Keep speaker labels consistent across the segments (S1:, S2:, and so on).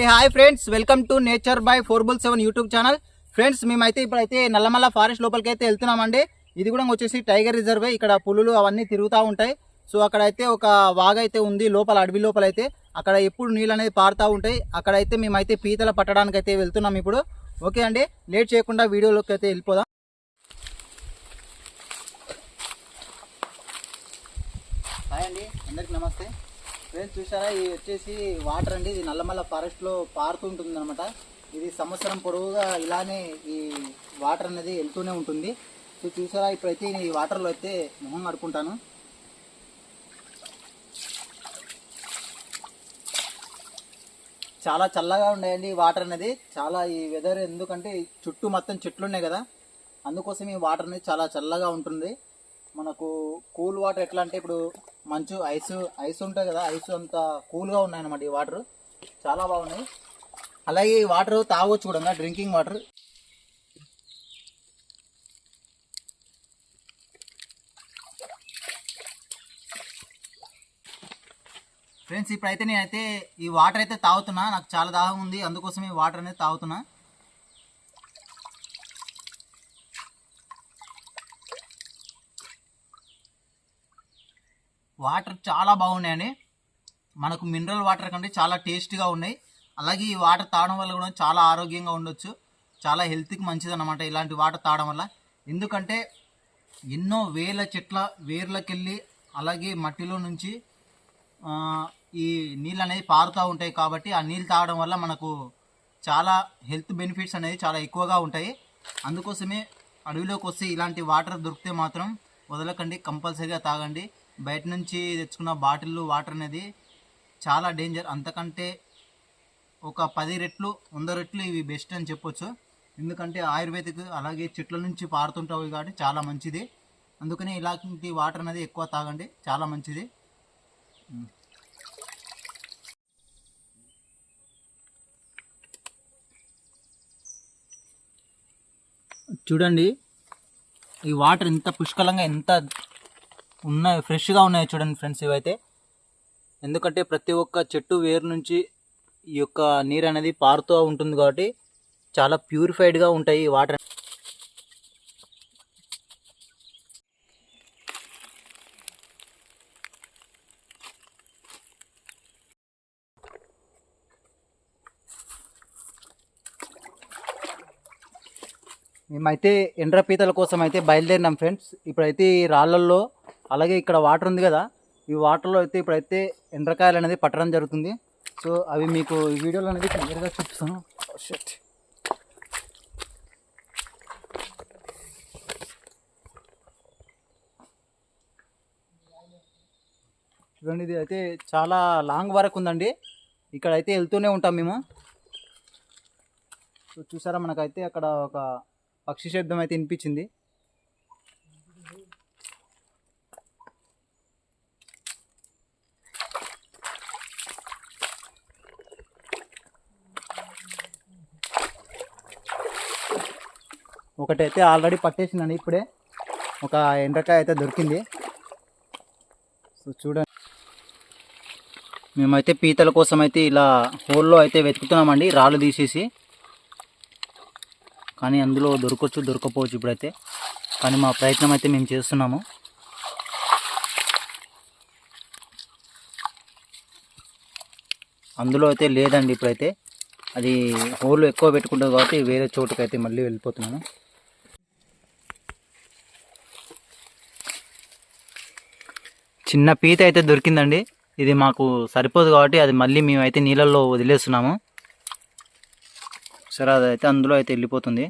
S1: Hey hi friends welcome to nature by four bull seven YouTube channel friends మేమైతే ఇప్పుడైతే Nallamala forest లోపలికి అయితే వెళ్తున్నామండి. ఇది కూడా వచ్చేసి టైగర్ రిజర్వే ఇక్కడ పులులు అవన్నీ తిరుగుతూ ఉంటాయి. సో అక్కడైతే ఒక వాగ అయితే ఉంది లోపల అడవి లోపల అయితే అక్కడ ఎప్పుడు నీళ్ళు అనేది పారుతూ ఉంటాయి. అక్కడైతే మేమైతే పీతల పట్టడానికి అయితే వెళ్తున్నాం ఇప్పుడు. ఓకే అండి లేట్ చేయకుండా వీడియోలోకి అయితే వెళ్ళిపోదాం. హాయ్ అండి అందరికి నమస్తే. ఫ్రెండ్స్ చూసారా ఇది వచ్చేసి వాటర్ అండి. ఇది నల్లమల్ల ఫారెస్ట్లో పారుతుంటుంది అనమాట ఇది సంవత్సరం పొడవుగా ఇలానే ఈ వాటర్ అనేది వెళ్తూనే ఉంటుంది. సో చూసారా ఇప్పుడైతే నేను ఈ వాటర్లో అయితే మొహం కడుకుంటాను చాలా చల్లగా ఉన్నాయండి ఈ వాటర్ అనేది. చాలా ఈ వెదర్ ఎందుకంటే చుట్టూ మొత్తం చెట్లు ఉన్నాయి కదా. అందుకోసం ఈ వాటర్ అనేది చాలా చల్లగా ఉంటుంది. మనకు కూల్ వాటర్ ఎట్లా అంటే ఇప్పుడు మంచు ఐస్ ఐస్ ఉంటుంది కదా ఐస్ అంత కూల్గా ఉన్నాయి అనమాట ఈ వాటర్. చాలా బాగున్నాయి. అలాగే ఈ వాటర్ తాగొచ్చు కూడా డ్రింకింగ్ వాటర్. ఫ్రెండ్స్ ఇప్పుడైతే నేనైతే ఈ వాటర్ అయితే తాగుతున్నా. నాకు చాలా దాహం ఉంది అందుకోసం ఈ వాటర్ అనేది తాగుతున్నా. వాటర్ చాలా బాగున్నాయండి మనకు మినరల్ వాటర్ కంటే చాలా టేస్ట్గా ఉన్నాయి. అలాగే ఈ వాటర్ తాగడం వల్ల కూడా చాలా ఆరోగ్యంగా ఉండొచ్చు. చాలా హెల్త్కి మంచిది అనమాట ఇలాంటి వాటర్ తాగడం వల్ల. ఎందుకంటే ఎన్నో వేల చెట్ల వేర్లకెళ్ళి అలాగే మట్టిలో నుంచి ఈ నీళ్ళు అనేది పారుతూ ఉంటాయి కాబట్టి ఆ నీళ్ళు తాగడం వల్ల మనకు చాలా హెల్త్ బెనిఫిట్స్ అనేది చాలా ఎక్కువగా ఉంటాయి. అందుకోసమే అడవిలోకి వస్తే ఇలాంటి వాటర్ దొరికితే మాత్రం వదలకండి కంపల్సరీగా తాగండి. బయట నుంచి తెచ్చుకున్న బాటిల్లో వాటర్ అనేది చాలా డేంజర్. అంతకంటే ఒక పది రెట్లు వంద రెట్లు ఇవి బెస్ట్ అని చెప్పొచ్చు. ఎందుకంటే ఆయుర్వేదిక్ అలాగే చెట్ల నుంచి పారుతుంటాయి కాబట్టి చాలా మంచిది. అందుకని ఇలాంటి వాటర్ అనేది ఎక్కువ తాగండి. చాలా మంచిది. చూడండి ఈ వాటర్ ఎంత పుష్కలంగా ఎంత ఉన్నాయి ఫ్రెష్గా ఉన్నాయి చూడండి ఫ్రెండ్స్ ఇవైతే. ఎందుకంటే ప్రతి ఒక్క చెట్టు వేరు నుంచి ఈ యొక్క నీరు అనేది పారుతూ ఉంటుంది కాబట్టి చాలా ప్యూరిఫైడ్గా ఉంటాయి ఈ వాటర్ మేమైతే ఎండ్ర పీతల కోసం అయితే బయలుదేరినాం ఫ్రెండ్స్. ఇప్పుడైతే ఈ రాళ్ళల్లో అలాగే ఇక్కడ వాటర్ ఉంది కదా ఈ వాటర్లో అయితే ఇప్పుడైతే ఎండ్రకాయలు అనేది పట్టడం జరుగుతుంది. సో అవి మీకు ఈ వీడియోలో అనేది క్లియర్గా చూపిస్తాను. Oh. చూడండి ఇది అయితే చాలా లాంగ్ వరకు ఉందండి. ఇక్కడ అయితే వెళ్తూనే ఉంటాం మేము. సో చూసారా మనకైతే అక్కడ ఒక పక్షి శబ్దం అయితే వినిపించింది. ఒకటైతే ఆల్రెడీ పట్టేసిందండి ఇప్పుడే. ఒక ఎండ్రకాయ అయితే దొరికింది. సో చూడండి. మేమైతే పీతల కోసం అయితే ఇలా హోల్లో అయితే వెతుకుతున్నామండి. రాళ్ళు తీసేసి. కానీ అందులో దొరకవచ్చు దొరకపోవచ్చు ఇప్పుడైతే. కానీ మా ప్రయత్నం అయితే మేము చేస్తున్నాము. అందులో అయితే లేదండి ఇప్పుడైతే. అది హోల్ ఎక్కువ పెట్టుకుంటుంది కాబట్టి వేరే చోటుకైతే మళ్ళీ వెళ్ళిపోతున్నాను చిన్న పీత అయితే దొరికిందండి. ఇది మాకు సరిపోదు కాబట్టి అది మళ్ళీ మేమైతే నీళ్ళల్లో వదిలేస్తున్నాము. సరే అదైతే అందులో అయితే వెళ్ళిపోతుంది.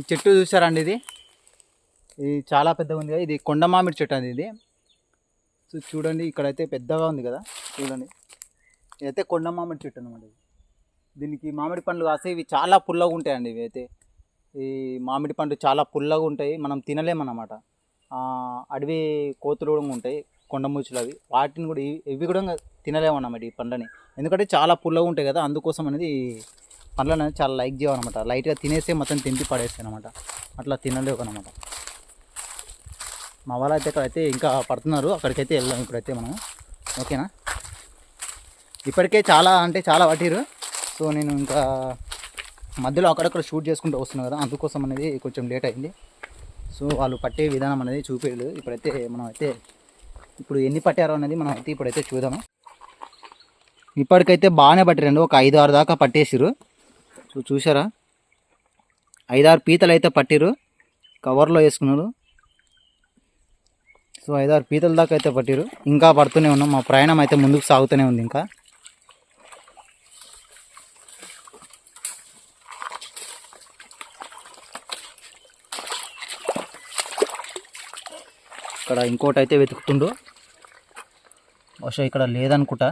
S1: ఈ చెట్టు చూసారండి ఇది? ఇది చాలా పెద్దగా ఉంది కదా. ఇది కొండ మామిడి చెట్టు అండి ఇది. సో చూడండి ఇక్కడైతే పెద్దగా ఉంది కదా. చూడండి. ఇదైతే కొండ మామిడి చెట్టు అనమాట ఇది. దీనికి మామిడి పండ్లు కాస్తే ఇవి చాలా పుల్లగా ఉంటాయండి ఇవి అయితే. ఈ మామిడి పండు చాలా పుల్లగా ఉంటాయి. మనం తినలేమన్నమాట అడవి కోతులు కూడా ఉంటాయి కొండమూచులు అవి. వాటిని కూడా ఇవి- ఇవి కూడా తినలేమన్నమాట ఈ పండ్లని. ఎందుకంటే చాలా పుల్లగా ఉంటాయి కదా. అందుకోసం అనేది పండ్లను చాలా లైక్ చేయమన్నమాట లైట్గా తినేస్తే మొత్తం తింపి పడేస్తాయి అనమాట. అట్లా తినలేవు అనమాట. మా వాళ్ళు అయితే ఇక్కడైతే ఇంకా పడుతున్నారు. అక్కడికైతే వెళ్దాం ఇప్పుడైతే మనం ఓకేనా? ఇప్పటికే చాలా అంటే చాలా పట్టిరు సో నేను ఇంకా మధ్యలో అక్కడక్కడ షూట్ చేసుకుంటూ వస్తున్నాను కదా అందుకోసం అనేది కొంచెం లేట్ అయింది. సో వాళ్ళు పట్టే విధానం అనేది చూపేయలేదు ఇప్పుడైతే మనం అయితే ఇప్పుడు ఎన్ని పట్టారో అనేది మనం అయితే ఇప్పుడైతే చూద్దాము. ఇప్పటికైతే బాగానే పట్టిరండి ఒక ఐదు ఆరు దాకా పట్టేసిరు సో చూసారా ఐదారు పీతలు అయితే పట్టిరు కవర్లో వేసుకున్నారు. సో ఐదారు పీతల దాకా అయితే పట్టిరు ఇంకా పడుతూనే ఉన్నాం. మా ప్రయాణం అయితే ముందుకు సాగుతూనే ఉంది ఇంకా. ఇక్కడ ఇంకోటి అయితే వెతుకుతుండు. బహుశా ఇక్కడ లేదనుకుంటా.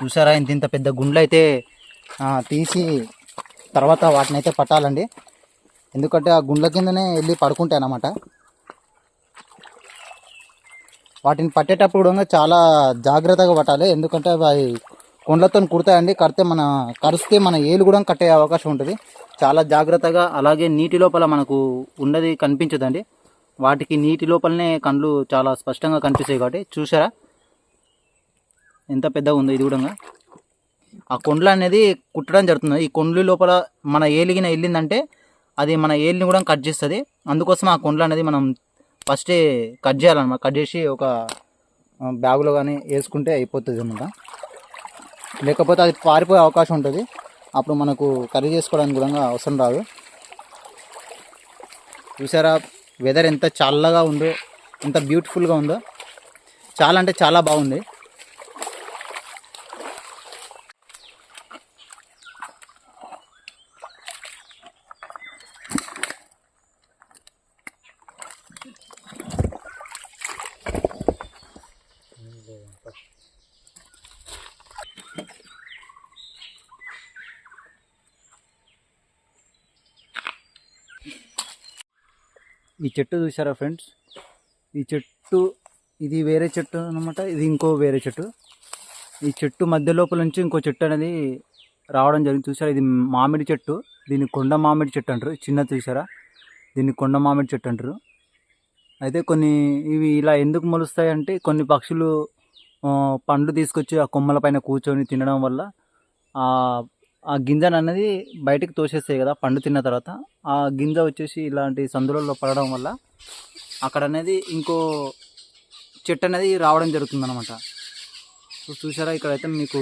S1: చూసారా? ఇంత ఇంత పెద్ద గుండ్లు అయితే తీసి తర్వాత వాటిని అయితే పట్టాలండి. ఎందుకంటే ఆ గుండ్ల కిందనే వెళ్ళి పడుకుంటాయి అన్నమాట వాటిని పట్టేటప్పుడు కూడా చాలా జాగ్రత్తగా పట్టాలి. ఎందుకంటే అవి కొండలతో కుడతాయండి. కడితే మన కరిస్తే మన ఏలు కూడా కట్టే అవకాశం ఉంటుంది. చాలా జాగ్రత్తగా అలాగే నీటి లోపల మనకు ఉన్నది కనిపించదండి. వాటికి నీటి లోపలనే కళ్ళు చాలా స్పష్టంగా కనిపిస్తాయి కాబట్టి చూసారా? ఎంత పెద్దగా ఉందో ఇది కూడా. ఆ కొండలు అనేది కుట్టడం జరుగుతుంది. ఈ కొండలు లోపల మన ఏలిగిన వెళ్ళిందంటే అది మన ఏలిని కూడా కట్ చేస్తుంది. అందుకోసం ఆ కొండలు అనేది మనం ఫస్టే కట్ చేయాలన్నమాట. కట్ చేసి ఒక బ్యాగులో కానీ వేసుకుంటే అయిపోతుంది అనమాట లేకపోతే అది పారిపోయే అవకాశం ఉంటుంది. అప్పుడు మనకు కర్రీ చేసుకోవడానికి కూడా అవసరం రాదు. చూసారా? వెదర్ ఎంత చల్లగా ఉందో ఎంత బ్యూటిఫుల్గా ఉందో. చాలా అంటే చాలా బాగుంది. ఈ చెట్టు చూసారా ఫ్రెండ్స్? ఈ చెట్టు ఇది వేరే చెట్టు అనమాట ఇది ఇంకో వేరే చెట్టు. ఈ చెట్టు మధ్య లోపల నుంచి ఇంకో చెట్టు అనేది రావడం జరిగింది. చూసారా ఇది మామిడి చెట్టు. దీన్ని కొండ మామిడి చెట్టు అంటారు. చిన్న చూసారా దీన్ని కొండ మామిడి చెట్టు అంటారు. అయితే కొన్ని ఇవి ఇలా ఎందుకు మొలుస్తాయి అంటే కొన్ని పక్షులు పండ్లు తీసుకొచ్చి ఆ కొమ్మల పైన కూర్చొని తినడం వల్ల ఆ గింజను అనేది బయటికి తోసేస్తాయి కదా పండు తిన్న తర్వాత. ఆ గింజ వచ్చేసి ఇలాంటి సందులలో పడడం వల్ల అక్కడ అనేది ఇంకో చెట్టు అనేది రావడం జరుగుతుంది అనమాట సో చూసారా ఇక్కడైతే మీకు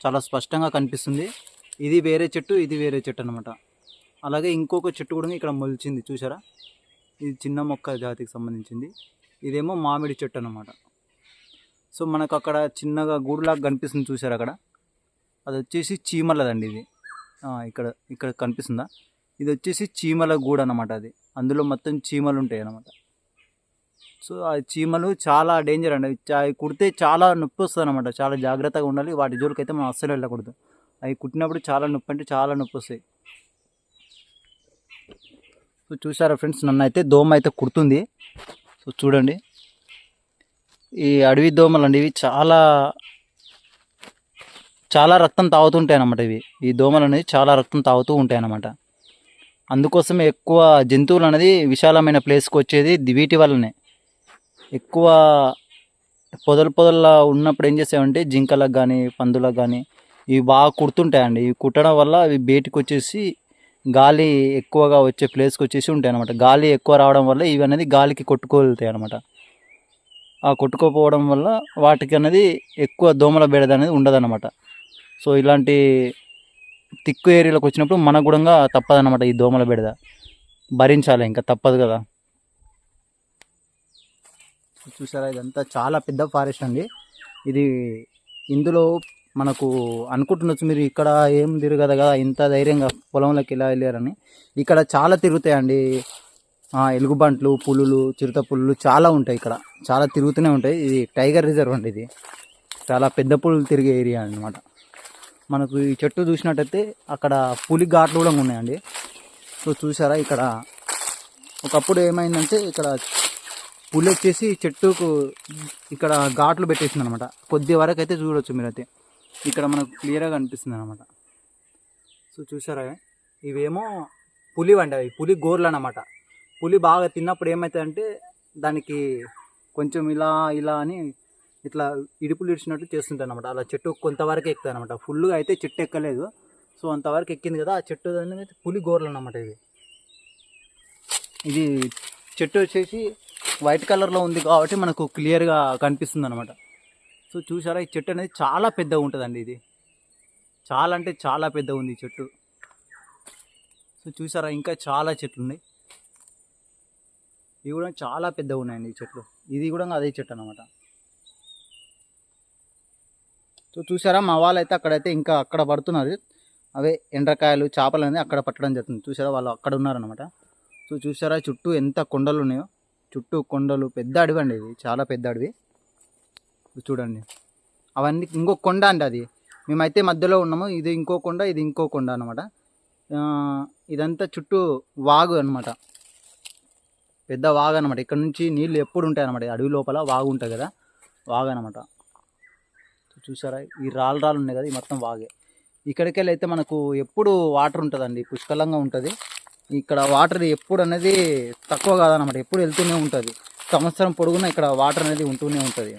S1: చాలా స్పష్టంగా కనిపిస్తుంది. ఇది వేరే చెట్టు ఇది వేరే చెట్టు అనమాట అలాగే ఇంకొక చెట్టు కూడా ఇక్కడ మొలిచింది చూసారా ఇది చిన్న మొక్క జాతికి సంబంధించింది. ఇదేమో మామిడి చెట్టు అనమాట సో మనకు అక్కడ చిన్నగా గూడులాగా కనిపిస్తుంది చూసారు అక్కడ? అది వచ్చేసి చీమలదండి ఇది. ఇక్కడ ఇక్కడ కనిపిస్తుందా? ఇది వచ్చేసి చీమల గూడు అనమాట అది. అందులో మొత్తం చీమలు ఉంటాయి అనమాట సో ఆ చీమలు చాలా డేంజర్ అండి అవి అవి కుడితే చాలా నొప్పి వస్తుంది అనమాట చాలా జాగ్రత్తగా ఉండాలి. వాటి జోలికి అయితే మనం అస్సలు వెళ్ళకూడదు. అవి కుట్టినప్పుడు చాలా నొప్పి అంటే చాలా నొప్పి వస్తాయి సో చూసారా ఫ్రెండ్స్? నన్ను అయితే దోమ అయితే కుడుతుంది. సో చూడండి. ఈ అడవి దోమలు అండి ఇవి చాలా చాలా రక్తం తాగుతుంటాయి అన్నమాట ఇవి. ఈ దోమలు అనేది చాలా రక్తం తాగుతూ ఉంటాయి అన్నమాట అందుకోసమే ఎక్కువ జంతువులు అనేది విశాలమైన ప్లేస్కి వచ్చేది వీటి వల్లనే. ఎక్కువ పొదలు పొదల్లా ఉన్నప్పుడు ఏం చేసామంటే జింకలకు కానీ పందులకు కానీ ఇవి బాగా కుడుతుంటాయండి. ఇవి కుట్టడం వల్ల అవి బయటికి వచ్చేసి గాలి ఎక్కువగా వచ్చే ప్లేస్కి వచ్చేసి ఉంటాయి అనమాట గాలి ఎక్కువ రావడం వల్ల ఇవి అనేది గాలికి కొట్టుకోగలుగుతాయి అనమాట ఆ కొట్టుకోపోవడం వల్ల వాటికి అనేది ఎక్కువ దోమల బెడద అనేది ఉండదన్నమాట. సో ఇలాంటి తిక్కు ఏరియాలోకి వచ్చినప్పుడు మనకు కూడా తప్పదన్నమాట ఈ దోమల బెడద. భరించాలి ఇంకా తప్పదు కదా. చూసారా ఇదంతా చాలా పెద్ద ఫారెస్ట్ అండి. ఇది ఇందులో మనకు అనుకుంటుండొచ్చు మీరు ఇక్కడ ఏం తిరగదు కదా ఇంత ధైర్యంగా పొలంలోకి ఇలా వెళ్ళారని. ఇక్కడ చాలా తిరుగుతాయండి. ఎలుగుబంట్లు పులులు చిరుత పులులు చాలా ఉంటాయి ఇక్కడ. చాలా తిరుగుతూనే ఉంటాయి. ఇది టైగర్ రిజర్వ్ అండి ఇది. చాలా పెద్ద పులులు తిరిగే ఏరియా అన్నమాట. మనకు ఈ చెట్టు చూసినట్టయితే అక్కడ పులి ఘాట్లు కూడా ఉన్నాయండి. సో చూసారా ఇక్కడ ఒకప్పుడు ఏమైందంటే ఇక్కడ పులి వచ్చేసి చెట్టుకు ఇక్కడ ఘాట్లు పెట్టేసింది అనమాట కొద్ది వరకు అయితే చూడొచ్చు మీరైతే. ఇక్కడ మనకు క్లియర్గా కనిపిస్తుంది అనమాట సో చూసారా? ఇవేమో పులి వండి అవి పులి గోర్లు అన్నమాట పులి బాగా తిన్నప్పుడు ఏమవుతుందంటే దానికి కొంచెం ఇలా ఇలా అని ఇట్లా ఇడుపులు ఇడిచినట్టు చేస్తుంటాయి అనమాట అలా చెట్టు కొంతవరకు ఎక్కుతాయి అనమాట ఫుల్గా అయితే చెట్టు ఎక్కలేదు. సో అంతవరకు ఎక్కింది కదా ఆ చెట్టు అనేది పులి గోర్లు అన్నమాట ఇది ఇది చెట్టు వచ్చేసి వైట్ కలర్లో ఉంది కాబట్టి మనకు క్లియర్గా కనిపిస్తుంది అనమాట సో చూసారా ఈ చెట్టు అనేది చాలా పెద్దగా ఉంటుందండి ఇది. చాలా అంటే చాలా పెద్దగా ఉంది ఈ చెట్టు. సో చూసారా ఇంకా చాలా చెట్లు ఉన్నాయి. ఇవి కూడా చాలా పెద్దగా ఉన్నాయండి ఈ చెట్లు. ఇది కూడా అదే చెట్టు అనమాట సో చూసారా మా వాళ్ళైతే అక్కడైతే ఇంకా అక్కడ పడుతున్నారు. అవే ఎండ్రకాయలు చేపలు అనేది అక్కడ పట్టడం జరుగుతుంది. చూసారా వాళ్ళు అక్కడ ఉన్నారనమాట సో చూసారా చుట్టూ ఎంత కొండలు ఉన్నాయో. చుట్టూ కొండలు పెద్ద అడవి అండి ఇది. చాలా పెద్ద అడవి. చూడండి. అవన్నీ ఇంకో కొండ అండి అది. మేమైతే మధ్యలో ఉన్నాము. ఇది ఇంకో కొండ ఇది ఇంకో కొండ అనమాట ఇదంతా చుట్టూ వాగు అనమాట పెద్ద వాగు అనమాట ఇక్కడ నుంచి నీళ్ళు ఎప్పుడు ఉంటాయి అనమాట అడవి లోపల వాగు ఉంటుంది కదా. వాగు అనమాట చూసారా? ఈ రాళ్ళు రాళ్ళు ఉన్నాయి కదా ఈ మొత్తం వాగే. ఇక్కడికి వెళ్ళి అయితే మనకు ఎప్పుడు వాటర్ ఉంటుందండి పుష్కలంగా ఉంటుంది. ఇక్కడ వాటర్ ఎప్పుడు అనేది తక్కువ కాదనమాట ఎప్పుడు వెళ్తూనే ఉంటుంది. సంవత్సరం పొడుగున ఇక్కడ వాటర్ అనేది ఉంటూనే ఉంటుంది.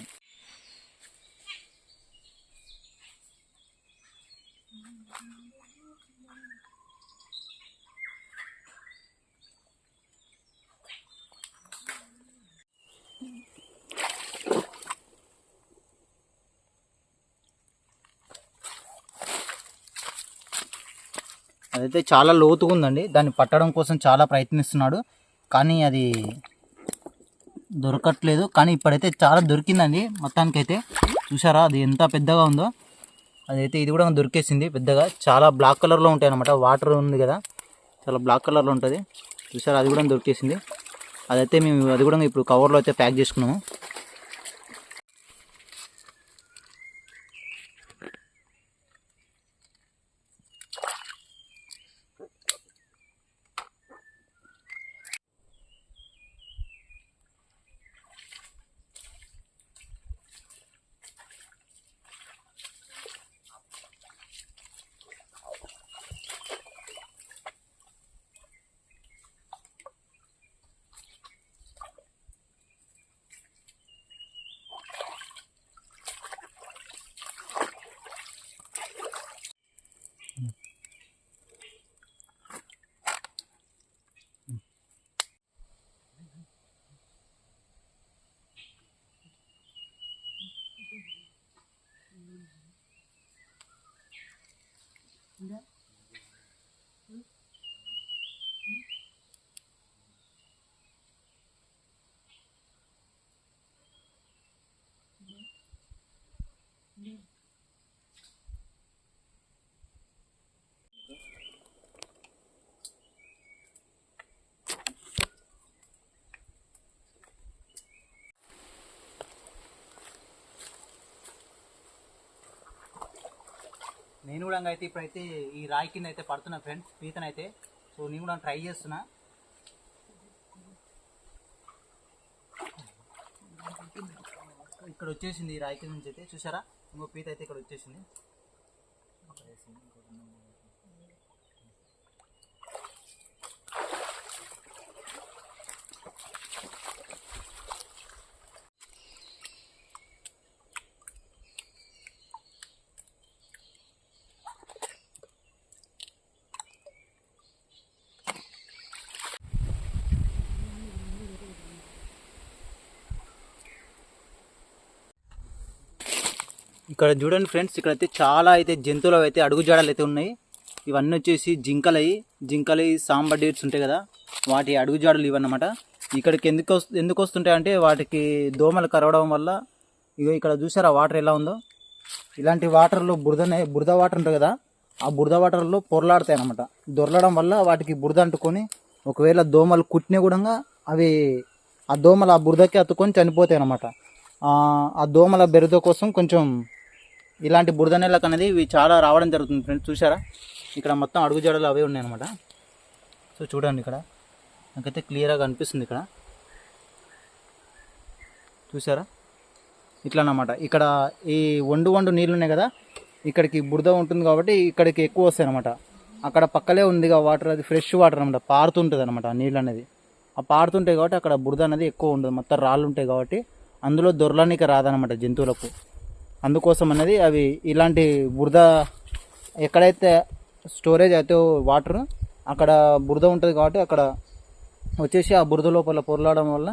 S1: అదైతే చాలా లోతుగా ఉందండి దాన్ని పట్టడం కోసం చాలా ప్రయత్నిస్తున్నాడు. కానీ అది దొరకట్లేదు. కానీ ఇప్పుడైతే చాలా దొరికిందండి. మొత్తానికైతే చూసారా అది ఎంత పెద్దగా ఉందో. అదైతే ఇది కూడా దొరికేసింది పెద్దగా. చాలా బ్లాక్ కలర్లో ఉంటాయి అనమాట వాటర్ ఉంది కదా. చాలా బ్లాక్ కలర్లో ఉంటుంది. చూసారా అది కూడా దొరికేసింది. అదైతే మేము అది కూడా ఇప్పుడు కవర్లో అయితే ప్యాక్ చేసుకున్నాము. see that? నేను కూడా అయితే ఇప్పుడైతే ఈ రాయి కింద అయితే పడుతున్నా ఫ్రెండ్స్ పీతనైతే సో నేను కూడా ట్రై చేస్తున్నా. ఇక్కడ వచ్చేసింది ఈ రాయి కింద నుంచి అయితే చూసారా ఇంకో పీత అయితే ఇక్కడ వచ్చేసింది. ఇక్కడ చూడండి ఫ్రెండ్స్ ఇక్కడైతే చాలా అయితే జంతువులు అయితే అడుగు జాడలు అయితే ఉన్నాయి. ఇవన్నీ వచ్చేసి జింకలయి జింకలయి సాంబార్ డేట్స్ ఉంటాయి కదా వాటి అడుగు జాడలు ఇవన్నమాట. ఇక్కడికి ఎందుకు వస్తు ఎందుకు వస్తుంటాయి అంటే వాటికి దోమలు కరవడం వల్ల ఇక ఇక్కడ చూసారా వాటర్ ఎలా ఉందో? ఇలాంటి వాటర్లో బురదనే బురద వాటర్ ఉంటుంది కదా ఆ బురద వాటర్లో పొరలాడతాయి అనమాట దొరలడం వల్ల వాటికి బురద అంటుకొని ఒకవేళ దోమలు కుట్టినా కూడా అవి ఆ దోమలు ఆ బురదకి అతుకొని చనిపోతాయి అనమాట ఆ దోమల బెరద కోసం కొంచెం ఇలాంటి బురద నెలకు అనేది ఇవి చాలా రావడం జరుగుతుంది ఫ్రెండ్స్ చూసారా ఇక్కడ మొత్తం అడుగు జడలు అవే ఉన్నాయి అనమాట సో చూడండి ఇక్కడ. నాకైతే క్లియర్గా కనిపిస్తుంది ఇక్కడ. చూసారా ఇట్లా అన్నమాట ఇక్కడ ఈ వండు వండు నీళ్ళు ఉన్నాయి కదా ఇక్కడికి బురద ఉంటుంది కాబట్టి ఇక్కడికి ఎక్కువ వస్తాయి అనమాట అక్కడ పక్కలే ఉంది వాటర్ అది ఫ్రెష్ వాటర్ అనమాట పారుతుంటుంది అనమాట నీళ్ళు అనేది. ఆ పారుతుంటాయి కాబట్టి అక్కడ బురద అనేది ఎక్కువ ఉండదు. మొత్తం రాళ్ళు ఉంటాయి కాబట్టి అందులో దొరలనికి రాదనమాట జంతువులకు. అందుకోసం అనేది అవి ఇలాంటి బురద ఎక్కడైతే స్టోరేజ్ అయితే వాటర్ అక్కడ బురద ఉంటుంది కాబట్టి అక్కడ వచ్చేసి ఆ బురద లోపల పొరలాడడం వల్ల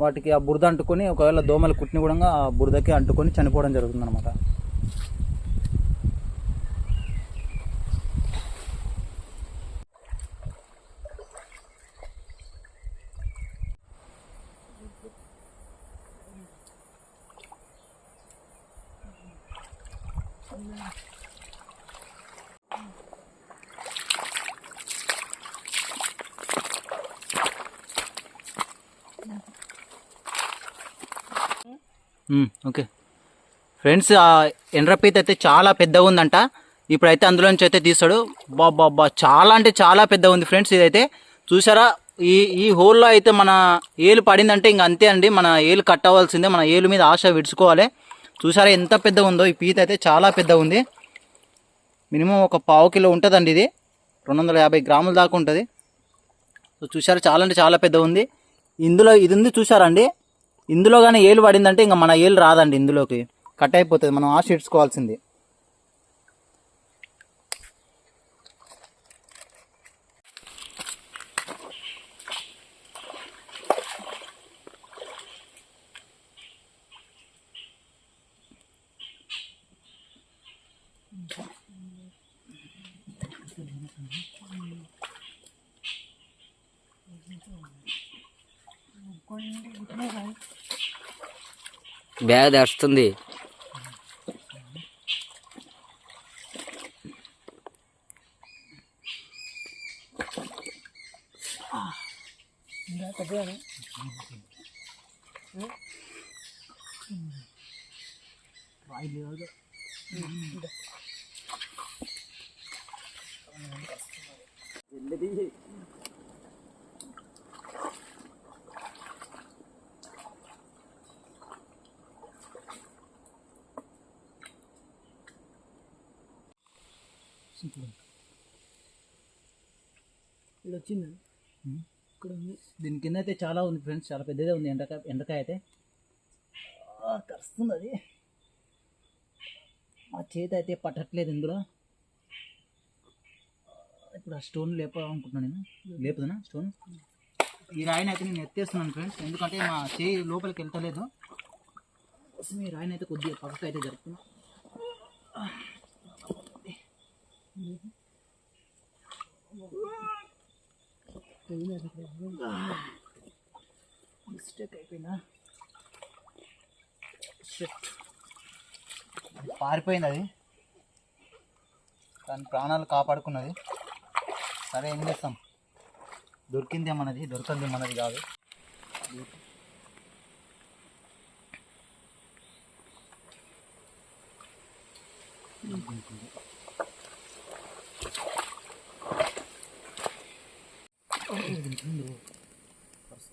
S1: వాటికి ఆ బురద అంటుకొని ఒకవేళ దోమలు కుట్టిన కూడా ఆ బురదకి అంటుకొని చనిపోవడం జరుగుతుంది అనమాట ఓకే. ఫ్రెండ్స్ ఆ ఎండ్రపీత అయితే చాలా పెద్దగా ఉందంట. ఇప్పుడైతే అందులో నుంచి అయితే తీస్తాడు. బాబా చాలా అంటే చాలా పెద్దగా ఉంది ఫ్రెండ్స్ ఇదైతే. చూసారా? ఈ ఈ హోల్లో అయితే మన ఏలు పడిందంటే ఇంక అంతే అండి. మన ఏలు కట్ అవ్వాల్సిందే మన ఏలు మీద ఆశ విడుచుకోవాలి. చూసారా ఎంత పెద్దగా ఉందో ఈ పీత అయితే చాలా పెద్దగా ఉంది మినిమం ఒక పావు కిలో ఉంటుందండి ఇది. రెండు వందల యాభై గ్రాముల దాకా ఉంటుంది. సో చూసారా చాలా అంటే చాలా పెద్దగా ఉంది ఇందులో ఇది ఉంది చూసారండి ఇందులో కానీ ఏలు పడిందంటే ఇంకా మన ఏలు రాదండి ఇందులోకి. కట్ అయిపోతుంది. మనం ఆశ ఇడ్చుకోవాల్సింది
S2: బ్యాగ్ తెస్తుంది.
S1: ఇది వచ్చింది? ఇక్కడ ఉంది. దీని కింద అయితే చాలా ఉంది ఫ్రెండ్స్ చాలా పెద్దదే ఉంది ఎండకాయ ఎండకాయ అయితే. కరుస్తుంది అది. మా చేతి అయితే పట్టట్లేదు ఇందులో. ఇప్పుడు ఆ స్టోన్ లేపాలనుకుంటున్నాను నేను. లేపుదనా స్టోన్ ఈ రాయిని అయితే నేను ఎత్తేస్తున్నాను ఫ్రెండ్స్ ఎందుకంటే మా చేయి లోపలికి వెళ్తలేదు. ఈ రాయిని అయితే కొద్దిగా పక్కకు అయితే జరుపుతున్నా. మిస్టేక్ అయిపోయిందా పారిపోయింది అది దాని ప్రాణాలు కాపాడుకున్నది. సరే ఏం చేస్తాం? దొరికిందే మనది దొరకంది మనది కాదు.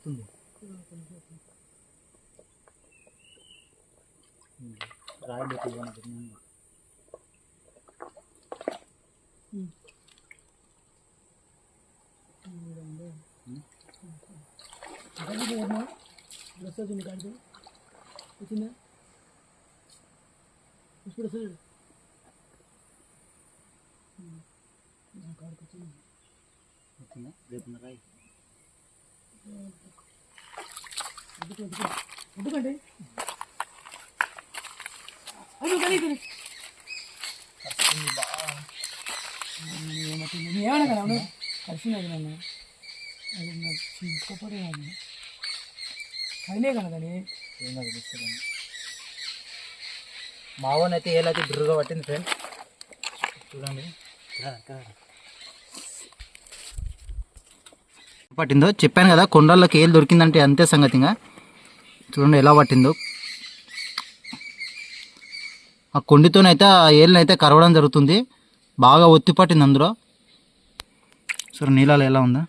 S1: राय देती है ना कितना रस्सा जो निकाल
S3: दो इतना उसको रस्सा निकाल कुछ नहीं
S1: इतना रेत में राई రాయి
S3: ఏమన్నా కదా కలిసినది నన్ను అది అయినే కదా. కానీ
S1: ఏం కాదు, తీసుకోండి. మావోని అయితే ఏలైతే బిర్రుగా పట్టింది ఫ్రెండ్ చూడండి. పట్టిందో? చెప్పాను కదా కొండల్లోకి ఏలు దొరికిందంటే అంతే సంగతిగా చూడండి ఎలా పట్టిందో. ఆ కొండితోనైతే ఆ ఏళ్ళనైతే అయితే కరవడం జరుగుతుంది. బాగా ఒత్తి పట్టింది అందులో. సరే నీళ్ళలో ఎలా ఉందా?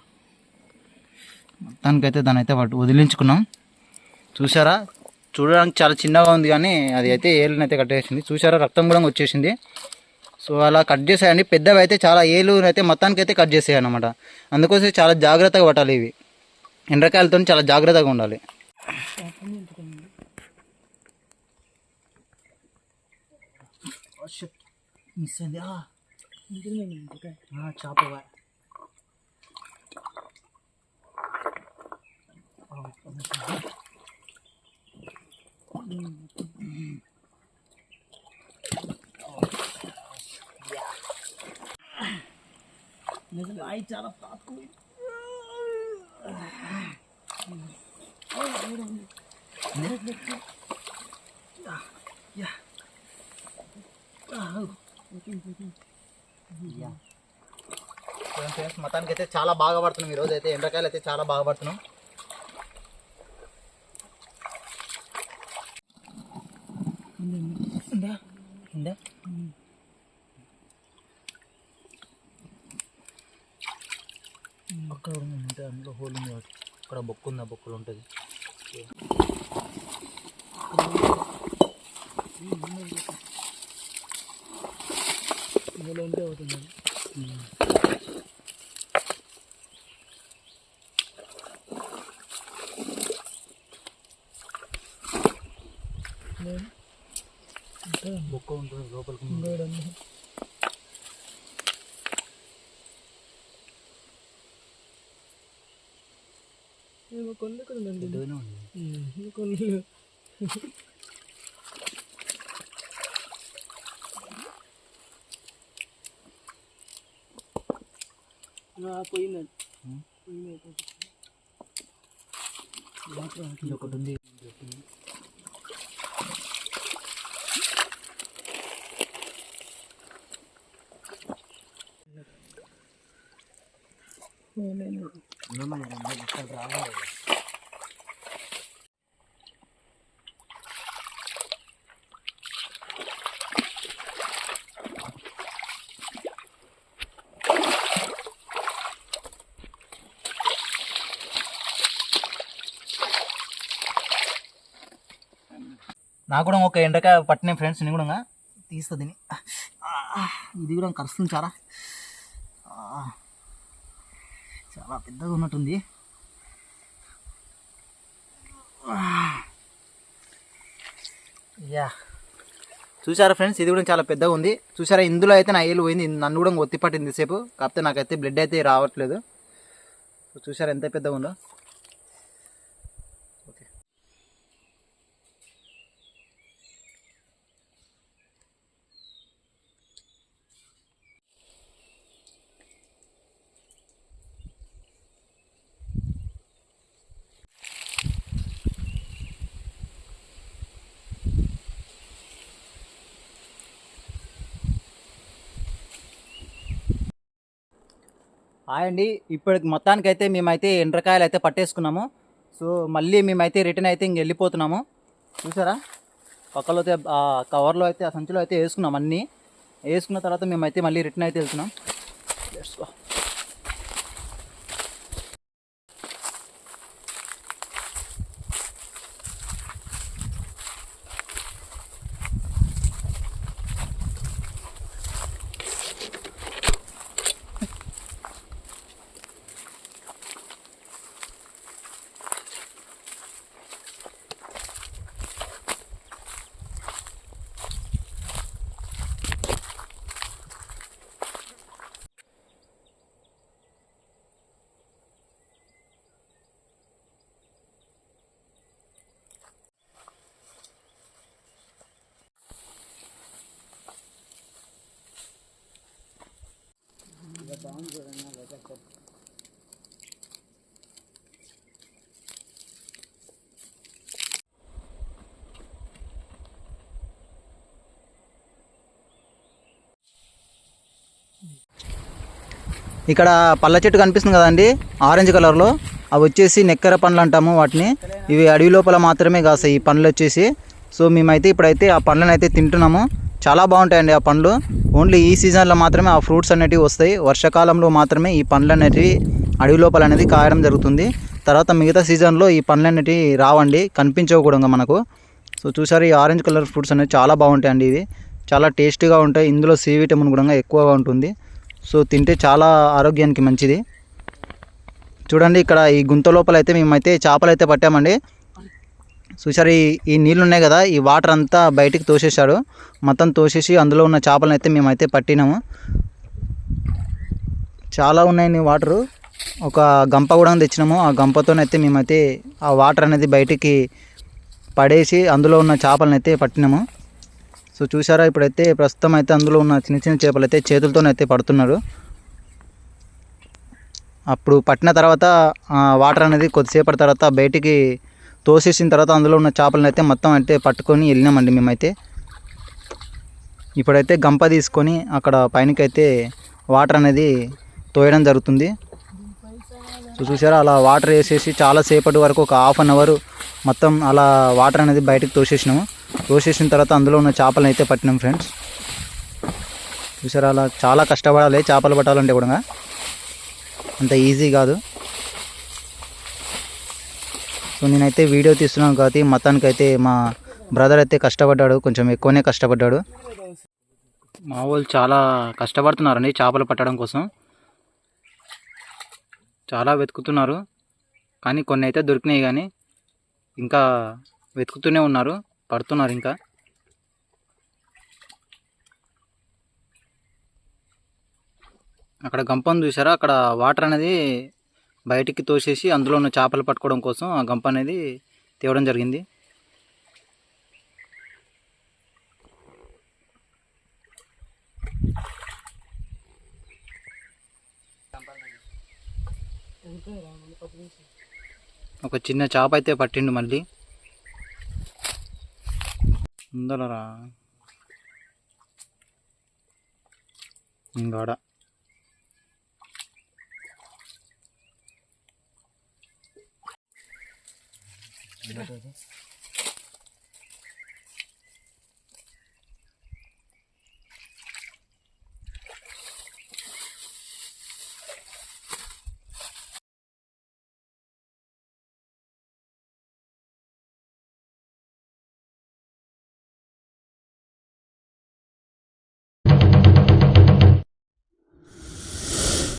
S1: మొత్తానికైతే దాని అయితే వదిలించుకున్నాం. చూసారా చూడడానికి చాలా చిన్నగా ఉంది కానీ అది అయితే ఏళ్ళనైతే అయితే కట్టేసింది. చూసారా రక్తం కూడా వచ్చేసింది. సో అలా కట్ చేసేయండి. పెద్దవి అయితే చాలా ఏలు అయితే మొత్తానికి అయితే కట్ చేసాయి అనమాట అందుకోసం చాలా జాగ్రత్తగా పట్టాలి ఇవి. ఎండ్రకాయలతో చాలా జాగ్రత్తగా ఉండాలి. మిస్ అయింది చేప చాలా ఫ్రెండ్స్ మొత్తానికి అయితే చాలా బాగా పడుతున్నాం ఈరోజు అయితే ఎండ్రకాయలు అయితే చాలా బాగా పడుతున్నాం ఉందా ఉందా అక్కడ ఉంటుంది అందులో హోల్ ఉంది కాబట్టి అక్కడ బొక్కు ఉంది ఆ బొక్కులు ఉంటుంది
S3: ఇందులో ఉంటే అవుతుంది
S1: బొక్క ఉంటుంది లోపలికి
S3: ఇంకోటి ఏమో కొన్ని ఇక్కడ ఉందండి
S1: పెద్దగానే ఉంది
S3: కొన్ని పోయిందండి పోయింది
S1: ఒకటి ఉంది. నాకు కూడా ఒక ఎండకాయ పట్టిన ఫ్రెండ్స్ నేను కూడా తీస్తుంది ఇది కూడా కరుస్తుంది చాలా. చాలా పెద్దగా ఉన్నట్టుంది. యా. చూసారా ఫ్రెండ్స్ ఇది కూడా చాలా పెద్దగా ఉంది. చూసారా? ఇందులో అయితే నా ఏలు పోయింది. నన్ను కూడా ఒత్తి పట్టింది సేపు. కాకపోతే నాకైతే బ్లడ్ అయితే రావట్లేదు. చూసారా ఎంత పెద్దగా ఉందో? అండి ఇప్పటికి మొత్తానికైతే మేమైతే ఎండ్రకాయలు అయితే పట్టేసుకున్నాము. సో మళ్ళీ మేమైతే రిటర్న్ అయితే ఇంక వెళ్ళిపోతున్నాము. చూసారా? పక్కలో అయితే కవర్లో అయితే ఆ సంచిలో అయితే వేసుకున్నాం అన్నీ. వేసుకున్న తర్వాత మేమైతే మళ్ళీ రిటర్న్ అయితే వెళ్తున్నాం. ఇక్కడ పళ్ళ చెట్టు కనిపిస్తుంది కదండి ఆరెంజ్ కలర్లో. అవి వచ్చేసి నెక్కర పండ్లు అంటాము వాటిని. ఇవి అడవి లోపల మాత్రమే కాస్తాయి ఈ పండ్లు వచ్చేసి. సో మేమైతే ఇప్పుడైతే ఆ పండ్లను అయితే తింటున్నాము. చాలా బాగుంటాయండి ఆ పండ్లు. ఓన్లీ ఈ సీజన్లో మాత్రమే ఆ ఫ్రూట్స్ అనేటివి వస్తాయి. వర్షాకాలంలో మాత్రమే ఈ పండ్లు అనేటివి అడవి లోపల అనేది కాయడం జరుగుతుంది. తర్వాత మిగతా సీజన్లో ఈ పండ్లు అనేటివి రావండి. కనిపించవు కూడా మనకు. సో చూసారు ఈ ఆరెంజ్ కలర్ ఫ్రూట్స్ అనేవి చాలా బాగుంటాయండి ఇవి. చాలా టేస్టీగా ఉంటాయి. ఇందులో సి విటమిన్ కూడా ఎక్కువగా ఉంటుంది. సో తింటే చాలా ఆరోగ్యానికి మంచిది. చూడండి ఇక్కడ ఈ గుంత లోపల అయితే మేమైతే చేపలు అయితే పట్టామండి. చూసారు ఈ ఈ నీళ్ళు ఉన్నాయి కదా ఈ వాటర్ అంతా బయటికి తోసేసాడు మొత్తం తోసేసి అందులో ఉన్న చేపలను అయితే మేమైతే పట్టినాము. చాలా ఉన్నాయి వాటరు. ఒక గంప కూడా తెచ్చినాము. ఆ గంపతోనైతే మేమైతే ఆ వాటర్ అనేది బయటికి పడేసి అందులో ఉన్న చేపలను అయితే పట్టినాము. సో చూసారా ఇప్పుడైతే ప్రస్తుతం అయితే అందులో ఉన్న చిన్న చిన్న చేపలు అయితే చేతులతోనైతే పడుతున్నారు. అప్పుడు పట్టిన తర్వాత వాటర్ అనేది కొద్దిసేపటి తర్వాత బయటికి తోసేసిన తర్వాత అందులో ఉన్న చేపలను అయితే మొత్తం అయితే పట్టుకొని వెళ్ళినామండి మేమైతే. ఇప్పుడైతే గంప తీసుకొని అక్కడ పైనకైతే వాటర్ అనేది తోయడం జరుగుతుంది. సో చూసారా అలా వాటర్ వేసేసి చాలాసేపటి వరకు ఒక హాఫ్ అన్ అవర్ మొత్తం అలా వాటర్ అనేది బయటకు తోసేసినాము. కోసేసిన తర్వాత అందులో ఉన్న చేపలను అయితే పట్టినాం ఫ్రెండ్స్. చూసారా అలా చాలా కష్టపడాలి చేపలు పట్టాలంటే కూడా. అంత ఈజీ కాదు. సో నేనైతే వీడియో తీస్తున్నాను కాబట్టి మతానికి అయితే మా బ్రదర్ అయితే కష్టపడ్డాడు కొంచెం ఎక్కువనే కష్టపడ్డాడు. మా వాళ్ళు చాలా కష్టపడుతున్నారండి చేపలు పట్టడం కోసం. చాలా వెతుకుతున్నారు కానీ కొన్ని అయితే దొరికినాయి కానీ ఇంకా వెతుకుతూనే ఉన్నారు. పడుతున్నారు ఇంకా అక్కడ గంపను చూసారా అక్కడ వాటర్ అనేది బయటికి తోసేసి అందులో ఉన్న చేపలు పట్టుకోవడం కోసం ఆ గంప అనేది తేవడం జరిగింది. ఒక చిన్న చేప అయితే పట్టిండు మళ్ళీ. ఉందలరా ఇంగాడ